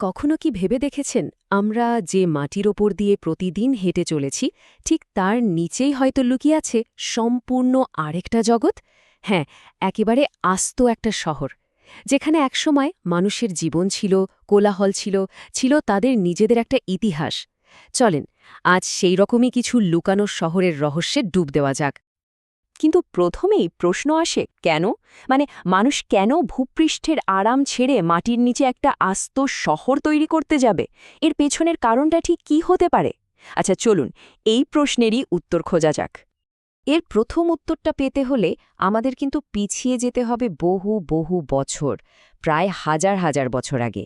কখনো কি ভেবে দেখেছেন, আমরা যে মাটির ওপর দিয়ে প্রতিদিন হেঁটে চলেছি, ঠিক তার নিচেই হয়তো লুকিয়ে আছে সম্পূর্ণ আরেকটা জগৎ? হ্যাঁ একেবারে আস্ত একটা শহর, যেখানে একসময় মানুষের জীবন ছিল, কোলাহল ছিল ছিল তাদের নিজেদের একটা ইতিহাস। চলেন, আজ সেই রকমই কিছু লুকানো শহরের রহস্যে ডুব দেওয়া যাক। কিন্তু প্রথমেই প্রশ্ন আসে, কেন? মানে মানুষ কেন ভূপৃষ্ঠের আরাম ছেড়ে মাটির নিচে একটা আস্ত শহর তৈরি করতে যাবে? এর পেছনের কারণটা ঠিক কি হতে পারে? আচ্ছা চলুন, এই প্রশ্নেরই উত্তর খোঁজা যাক। এর প্রথম উত্তরটা পেতে হলে আমাদের কিন্তু পিছিয়ে যেতে হবে বহু বহু বছর, প্রায় হাজার হাজার বছর আগে।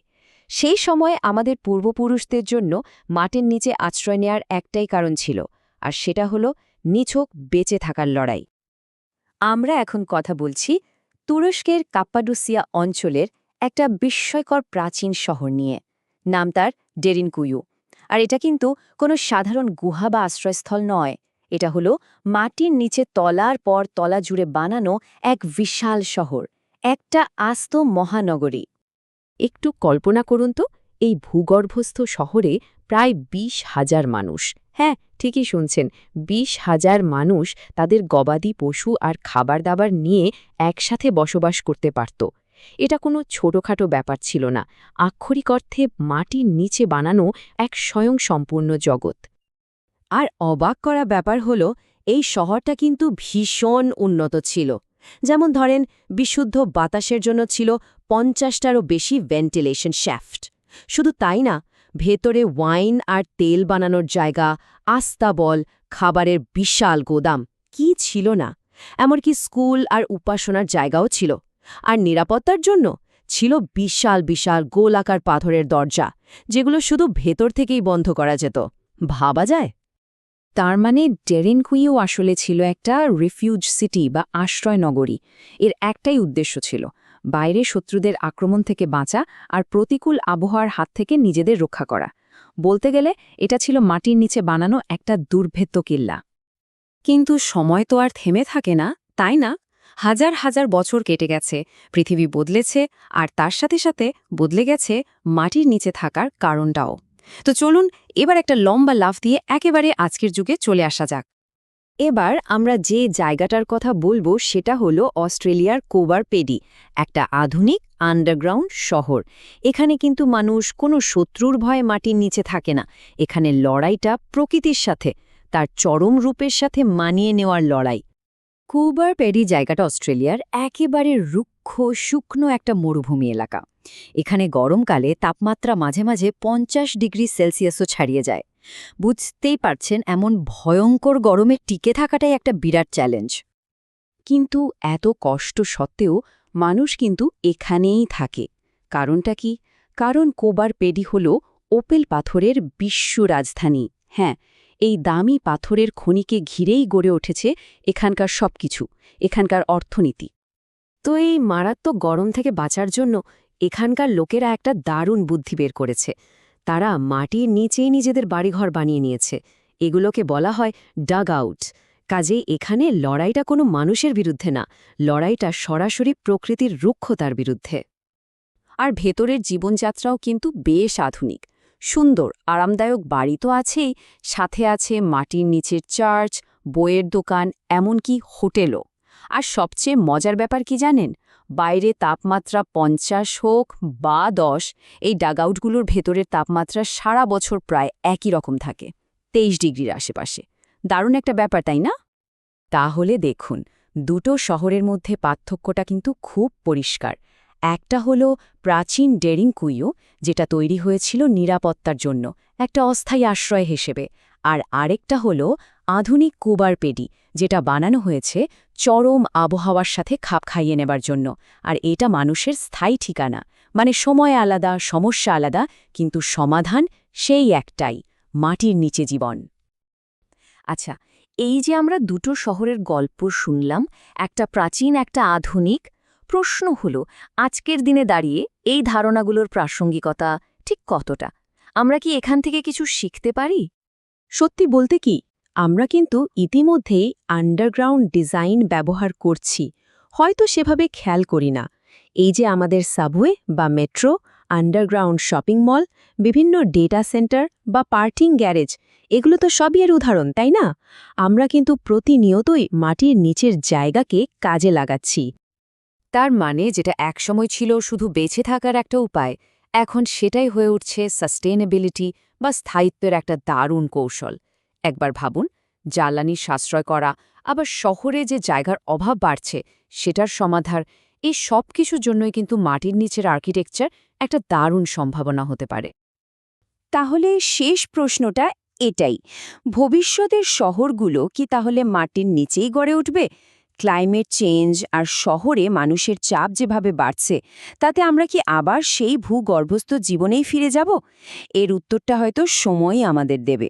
সেই সময় আমাদের পূর্বপুরুষদের জন্য মাটির নিচে আশ্রয় নেয়ার একটাই কারণ ছিল, আর সেটা হলো নিছক বেঁচে থাকার লড়াই। আমরা এখন কথা বলছি তুরস্কের কাপ্পাডুসিয়া অঞ্চলের একটা বিস্ময়কর প্রাচীন শহর নিয়ে। নাম তার ডেরিনকুয়ু। আর এটা কিন্তু কোনো সাধারণ গুহা বা আশ্রয়স্থল নয়। এটা হলো মাটির নিচে তলার পর তলা জুড়ে বানানো এক বিশাল শহর, একটা আস্ত মহানগরী। একটু কল্পনা করুন তো, এই ভূগর্ভস্থ শহরে প্রায় বিশ হাজার মানুষ। হ্যাঁ ঠিকই শুনছেন। বিশ হাজার মানুষ তাদের গবাদি পশু আর খাবার দাবার নিয়ে একসাথে বসবাস করতে পারত। এটা কোনো ছোটখাটো ব্যাপার ছিল না। আক্ষরিক অর্থে মাটির নিচে বানানো এক স্বয়ংসম্পূর্ণ জগৎ। আর অবাক করা ব্যাপার হল, এই শহরটা কিন্তু ভীষণ উন্নত ছিল। যেমন ধরেন, বিশুদ্ধ বাতাসের জন্য ছিল পঞ্চাশটারও বেশি ভেন্টিলেশন শ্যাফট। শুধু তাই না ভেতরে ওয়াইন আর তেল বানানোর জায়গা আস্তাবল খাবারের বিশাল গোদাম। কি ছিল না? এমনকি স্কুল আর উপাসনার জায়গাও ছিল। আর নিরাপত্তার জন্য ছিল বিশাল বিশাল গোলাকার পাথরের দরজা, যেগুলো শুধু ভেতর থেকেই বন্ধ করা যেত। ভাবা যায়? তার মানে ডেরেনকুইও আসলে ছিল একটা রিফিউজ সিটি বা আশ্রয় নগরী এর একটাই উদ্দেশ্য ছিল। বাইরে শত্রুদের আক্রমণ থেকে বাঁচা আর প্রতিকূল আবহাওয়ার হাত থেকে নিজেদের রক্ষা করা। বলতে গেলে, এটা ছিল মাটির নিচে বানানো একটা দুর্ভেদ্য কিল্লা। কিন্তু সময় তো আর থেমে থাকে না, তাই না? হাজার হাজার বছর কেটে গেছে, পৃথিবী বদলেছে আর তার সাথে সাথে বদলে গেছে মাটির নিচে থাকার কারণটাও। তো চলুন, এবার একটা লম্বা লাফ দিয়ে একেবারে আজকের যুগে চলে আসা যাক। এবার আমরা যে জায়গাটার কথা বলব সেটা হলো অস্ট্রেলিয়ার কোবার পেডি একটা আধুনিক আন্ডারগ্রাউন্ড শহর। এখানে কিন্তু মানুষ কোনো শত্রুর ভয়ে মাটির নিচে থাকে না। এখানে লড়াইটা প্রকৃতির সাথে, তার চরম রূপের সাথে মানিয়ে নেওয়ার লড়াই। কুবার পেডি জায়গাটা অস্ট্রেলিয়ার একেবারে রুক্ষ, শুকনো একটা মরুভূমি এলাকা। এখানে গরমকালে তাপমাত্রা মাঝে মাঝে পঞ্চাশ ডিগ্রি সেলসিয়াসও ছাড়িয়ে যায়। বুঝতেই পারছেন, এমন ভয়ঙ্কর গরমে টিকে থাকাটাই একটা বিরাট চ্যালেঞ্জ কিন্তু এত কষ্ট সত্ত্বেও মানুষ কিন্তু এখানেই থাকে। কারণটা কি? কারণ কোবার পেডি হল ওপেল পাথরের বিশ্ব রাজধানী। হ্যাঁ এই দামি পাথরের খনিকে ঘিরেই গড়ে উঠেছে এখানকার সবকিছু, এখানকার অর্থনীতি। তো এই মারাত্মক গরম থেকে বাঁচার জন্য এখানকার লোকেরা একটা দারুণ বুদ্ধি বের করেছে। তারা মাটির নিচেই নিজেদের বাড়িঘর বানিয়ে নিয়েছে। এগুলোকে বলা হয় ডাগ আউট কাজে এখানে লড়াইটা কোনো মানুষের বিরুদ্ধে না, লড়াইটা সরাসরি প্রকৃতির রুক্ষতার বিরুদ্ধে। আর ভেতরের জীবনযাত্রাও কিন্তু বেশ আধুনিক। সুন্দর, আরামদায়ক বাড়ি তো আছেই, সাথে আছে মাটির নিচের চার্চ, বইয়ের দোকান, এমনকি হোটেলও। আর সবচেয়ে মজার ব্যাপার কি জানেন? বাইরে তাপমাত্রা পঞ্চাশ হোক বা দশ, এই ডাগআউটগুলোর ভেতরের তাপমাত্রা সারা বছর প্রায় একই রকম থাকে, তেইশ ডিগ্রির আশেপাশে। দারুণ একটা ব্যাপার, তাই না? তাহলে দেখুন, দুটো শহরের মধ্যে পার্থক্যটা কিন্তু খুব পরিষ্কার। একটা হলো প্রাচীন ডেরিং কুইও, যেটা তৈরি হয়েছিল নিরাপত্তার জন্য, একটা অস্থায়ী আশ্রয় হিসেবে, আর আরেকটা হলো আধুনিক কুবার পেডি যেটা বানানো হয়েছে চরম আবহাওয়ার সাথে খাপ খাইয়ে নেবার জন্য। আর এটা মানুষের স্থায়ী ঠিকানা। মানে সময় আলাদা, সমস্যা আলাদা, কিন্তু সমাধান সেই একটাই, মাটির নিচে জীবন। আচ্ছা এই যে আমরা দুটো শহরের গল্প শুনলাম, একটা প্রাচীন, একটা আধুনিক, প্রশ্ন হলো, আজকের দিনে দাঁড়িয়ে এই ধারণাগুলোর প্রাসঙ্গিকতা ঠিক কতটা? আমরা কি এখান থেকে কিছু শিখতে পারি? সত্যি বলতে কি? আমরা কিন্তু ইতিমধ্যেই আন্ডারগ্রাউন্ড ডিজাইন ব্যবহার করছি। হয়তো সেভাবে খেয়াল করি না। এই যে আমাদের সাবওয়ে বা মেট্রো আন্ডারগ্রাউন্ড শপিং মল বিভিন্ন ডেটা সেন্টার বা পার্কিং গ্যারেজ এগুলো তো সবই এর উদাহরণ, তাই না? আমরা কিন্তু প্রতিনিয়তই মাটির নিচের জায়গাকে কাজে লাগাচ্ছি। তার মানে যেটা একসময় ছিল শুধু বেঁচে থাকার একটা উপায়, এখন সেটাই হয়ে উঠছে সাস্টেনেবিলিটি বা স্থায়িত্বের একটা দারুণ কৌশল। একবার ভাবুন জ্বালানি সাশ্রয় করা, আবার শহরে যে জায়গার অভাব বাড়ছে, সেটার সমাধার এই সব কিছুর জন্যই কিন্তু মাটির নিচের আর্কিটেকচার একটা দারুণ সম্ভাবনা হতে পারে। তাহলে শেষ প্রশ্নটা এটাই, ভবিষ্যতের শহরগুলো কি তাহলে মাটির নিচেই গড়ে উঠবে? ক্লাইমেট চেঞ্জ আর শহরে মানুষের চাপ যেভাবে বাড়ছে, তাতে আমরা কি আবার সেই ভূগর্ভস্থ জীবনেই ফিরে যাব? এর উত্তরটা হয়তো সময়ই আমাদের দেবে।